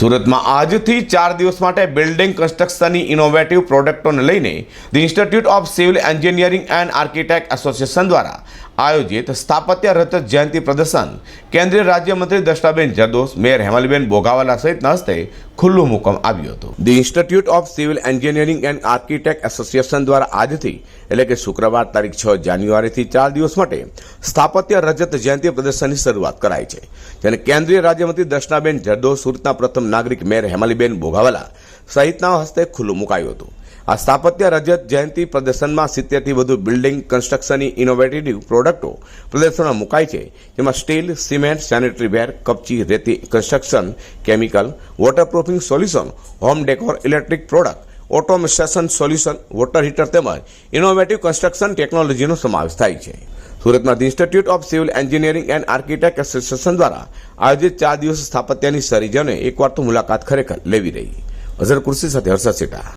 સુરતમાં આજથી ચાર દિવસ માટે બિલ્ડિંગ કન્સ્ટ્રક્શનની ઇનોવેટિવ પ્રોડક્ટોને લઈને the institute of civil engineering and architect association દ્વારા આયોજિત સ્થાપત્ય રજત જયંતિ પ્રદર્શન કેન્દ્રીય રાજ્યમંત્રી દર્શનાબેન જરદોસ, મેયર હેમલબેન બોગાવાલા સહિતના હસ્તે ખુલ્લું મૂકવામાં આવ્યું હતું. The institute of civil engineering and architect association દ્વારા આજથી એટલે કે શુક્રવાર તારીખ છ જાન્યુઆરીથી ચાર દિવસ માટે સ્થાપત્ય રજત જયંતિ પ્રદર્શનની શરૂઆત કરાઈ છે. જેને કેન્દ્રીય રાજ્યમંત્રી દર્શનાબેન જરદો સુરતના પ્રથમ નાગરિક મેયર હેમાલીબેન ભોગાવાલા સહિતના હસ્તે ખુલ્લું મુકાયું હતું. આ સ્થાપત્ય રજત જયંતિ પ્રદર્શનમાં સિત્તેરથી વધુ બિલ્ડિંગ, કન્સ્ટ્રક્શનની ઇનોવેટિવ પ્રોડક્ટો પ્રદર્શનમાં મુકાઈ છે. જેમાં સ્ટીલ, સિમેન્ટ સેનેટરી વેર કપચી, રેતી construction chemical waterproofing solution home decor electric product automation solution water heater તેમજ ઇનોવેટિવ કન્સ્ટ્રક્શન ટેકનોલોજીનો સમાવેશ થાય છે. સુરતમાં institute of civil engineering and architect association દ્વારા આયોજિત ચાર દિવસ સ્થાપત્યની સરીજને એકવાર તો મુલાકાત ખરેખર લેવી રહી. અઝર કુર્સી સાથે હર્ષદ સેટા.